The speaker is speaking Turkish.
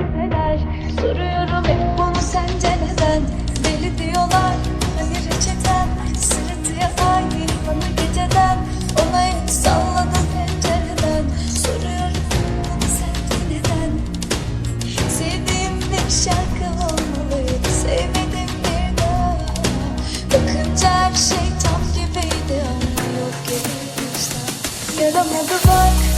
Soruyorum hep bunu sence neden? Deli diyorlar hayır reçeten Sırıtıya ait bana geceden. Ona el salladım pencereden. Soruyorum bunu sence neden? Sevdiğim bir şarkı olmalıydı Sevmedim bir daha. Bakınca her şey tam gibiydi Ama yok gibi işte Yaramadı bak